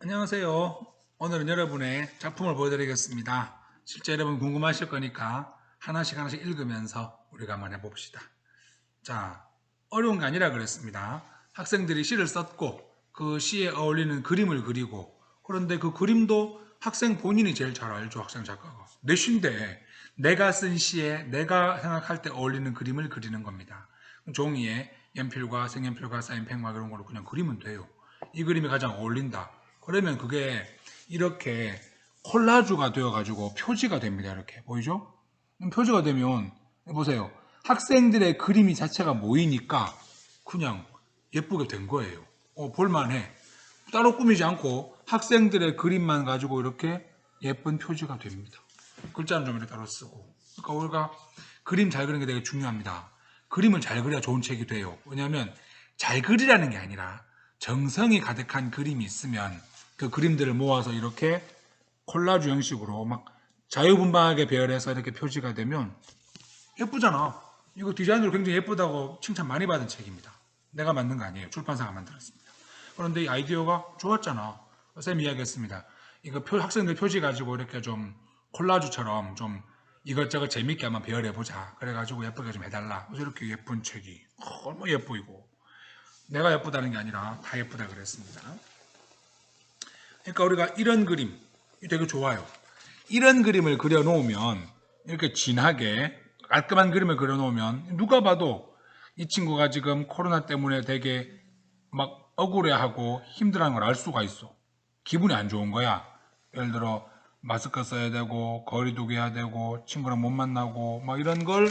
안녕하세요. 오늘은 여러분의 작품을 보여드리겠습니다. 실제 여러분 궁금하실 거니까 하나씩 하나씩 읽으면서 우리가 한번 해봅시다. 자, 어려운 게 아니라 그랬습니다. 학생들이 시를 썼고 그 시에 어울리는 그림을 그리고 그런데 그 그림도 학생 본인이 제일 잘 알죠. 학생 작가가. 내 시인데 내가 쓴 시에 내가 생각할 때 어울리는 그림을 그리는 겁니다. 종이에 연필과 색연필과 사인 펜과 그런 걸로 그냥 그리면 돼요. 이 그림이 가장 어울린다. 그러면 그게 이렇게 콜라주가 되어가지고 표지가 됩니다. 이렇게 보이죠? 표지가 되면 보세요. 학생들의 그림이 자체가 모이니까 그냥 예쁘게 된 거예요. 어, 볼만해. 따로 꾸미지 않고 학생들의 그림만 가지고 이렇게 예쁜 표지가 됩니다. 글자는 좀 이렇게 따로 쓰고. 그러니까 우리가 그림 잘 그리는 게 되게 중요합니다. 그림을 잘 그려야 좋은 책이 돼요. 왜냐하면 잘 그리라는 게 아니라 정성이 가득한 그림이 있으면 그 그림들을 모아서 이렇게 콜라주 형식으로 막 자유분방하게 배열해서 이렇게 표지가 되면 예쁘잖아. 이거 디자인으로 굉장히 예쁘다고 칭찬 많이 받은 책입니다. 내가 만든 거 아니에요. 출판사가 만들었습니다. 그런데 이 아이디어가 좋았잖아. 쌤 이야기했습니다. 이거 표- 학생들 표지 가지고 이렇게 좀 콜라주처럼 좀 이것저것 재밌게 한번 배열해보자. 그래가지고 예쁘게 좀 해달라. 그래서 이렇게 예쁜 책이 어, 얼마나 예쁘이고 내가 예쁘다는 게 아니라 다 예쁘다 그랬습니다. 그러니까 우리가 이런 그림 되게 좋아요. 이런 그림을 그려놓으면 이렇게 진하게 깔끔한 그림을 그려놓으면 누가 봐도 이 친구가 지금 코로나 때문에 되게 막 억울해하고 힘들어하는 걸 알 수가 있어. 기분이 안 좋은 거야. 예를 들어 마스크 써야 되고 거리 두기 해야 되고 친구랑 못 만나고 막 이런 걸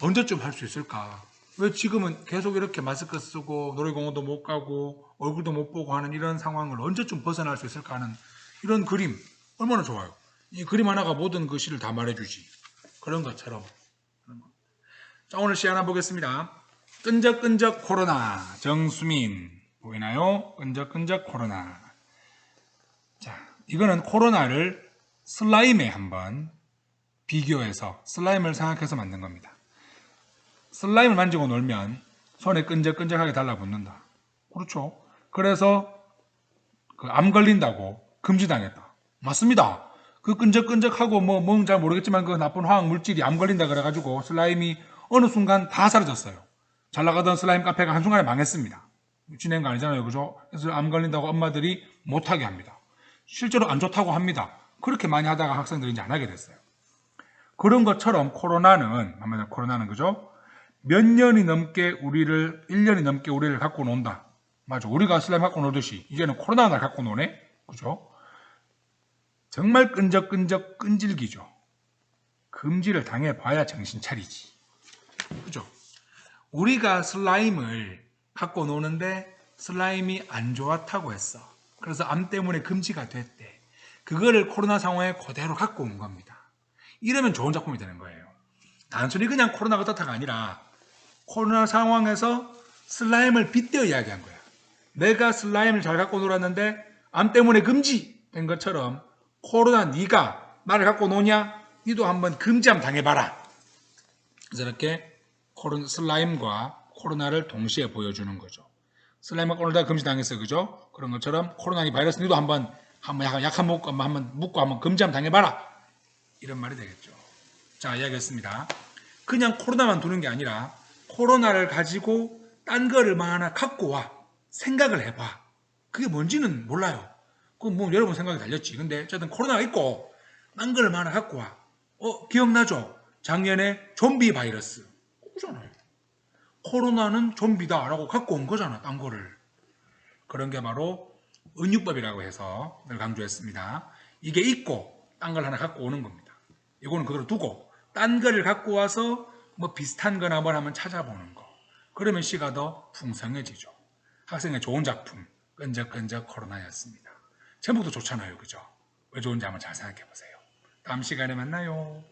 언제쯤 할 수 있을까? 왜 지금은 계속 이렇게 마스크 쓰고 놀이공원도 못 가고 얼굴도 못 보고 하는 이런 상황을 언제쯤 벗어날 수 있을까 하는 이런 그림 얼마나 좋아요. 이 그림 하나가 모든 그 시를 다 말해주지. 그런 것처럼. 자 오늘 시 하나 보겠습니다. 끈적끈적 코로나 정수민 보이나요? 끈적끈적 코로나. 자 이거는 코로나를 슬라임에 한번 비교해서 슬라임을 생각해서 만든 겁니다. 슬라임을 만지고 놀면 손에 끈적끈적하게 달라붙는다. 그렇죠. 그래서 그 암 걸린다고 금지당했다. 맞습니다. 그 끈적끈적하고 뭐 뭔지 잘 모르겠지만 그 나쁜 화학 물질이 암 걸린다 그래가지고 슬라임이 어느 순간 다 사라졌어요. 잘 나가던 슬라임 카페가 한순간에 망했습니다. 진행 거 아니잖아요. 그죠? 그래서 암 걸린다고 엄마들이 못하게 합니다. 실제로 안 좋다고 합니다. 그렇게 많이 하다가 학생들이 이제 안 하게 됐어요. 그런 것처럼 코로나는, 아마 코로나는 그죠? 몇 년이 넘게 우리를, 1년이 넘게 우리를 갖고 논다. 맞아. 우리가 슬라임 갖고 놀듯이, 이제는 코로나가 날 갖고 노네? 그죠? 정말 끈적끈적 끈질기죠. 금지를 당해봐야 정신 차리지. 그죠? 우리가 슬라임을 갖고 노는데 슬라임이 안 좋았다고 했어. 그래서 암 때문에 금지가 됐대. 그거를 코로나 상황에 그대로 갖고 온 겁니다. 이러면 좋은 작품이 되는 거예요. 단순히 그냥 코로나가 떴다가 아니라 코로나 상황에서 슬라임을 빗대어 이야기한 거야. 내가 슬라임을 잘 갖고 놀았는데 암 때문에 금지된 것처럼 코로나 네가 나를 갖고 노냐? 니도 한번 금지함 당해봐라. 그래서 이렇게 코로나, 슬라임과 코로나를 동시에 보여주는 거죠. 슬라임 갖고 놀다가 금지당했어요. 그죠? 그런 것처럼 코로나 이 바이러스 니도 한번 한번 약한, 약한 묶고 한번 묶고 한번 금지함 당해봐라. 이런 말이 되겠죠. 자, 이야기했습니다. 그냥 코로나만 두는 게 아니라 코로나를 가지고 딴 거를 뭐 하나 갖고 와. 생각을 해봐. 그게 뭔지는 몰라요. 그건 뭐 여러분 생각이 달렸지. 근데 어쨌든 코로나가 있고 딴 거를 뭐 하나 갖고 와. 어, 기억나죠? 작년에 좀비 바이러스. 그잖아요. 코로나는 좀비다 라고 갖고 온 거잖아. 딴 거를. 그런 게 바로 은유법이라고 해서 늘 강조했습니다. 이게 있고 딴 걸 하나 갖고 오는 겁니다. 이거는 그대로 두고 딴 거를 갖고 와서 뭐 비슷한 거나 뭘 한번 찾아보는 거. 그러면 시가 더 풍성해지죠. 학생의 좋은 작품 끈적끈적 코로나였습니다. 제목도 좋잖아요. 그죠? 왜 좋은지 한번 잘 생각해 보세요. 다음 시간에 만나요.